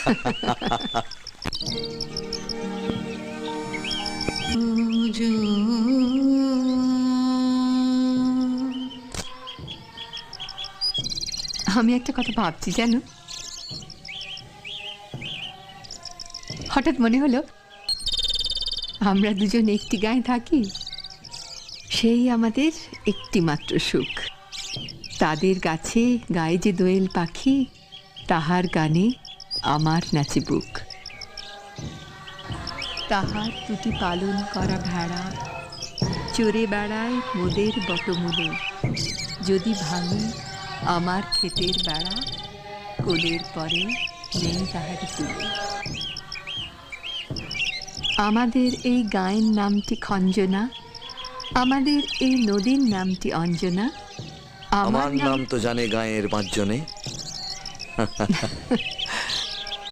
আমি একটা কথা ভাবছি, জানো? হঠাৎ মনে হলো, আমরা দুজন একটি গায়ে থাকি, সেই আমাদের একটি মাত্র সুখ। তাদের গাছে গায়ে যে দোয়েল পাখি, তাহার গানে আমার নাচে বুক। তাহার দুটি পালন করা ভেড়া চড়ে বেড়ায় মোদের বটমূলে। যদি ভাঙি আমার ক্ষেতের বেড়া কোলের পরে নেই তাহার তুলে আমাদের এই গায়ের নামটি খঞ্জনা আমাদের এই নদীর নামটি অঞ্জনা আমার নাম তো জানে গায়ের পাঁচজনে।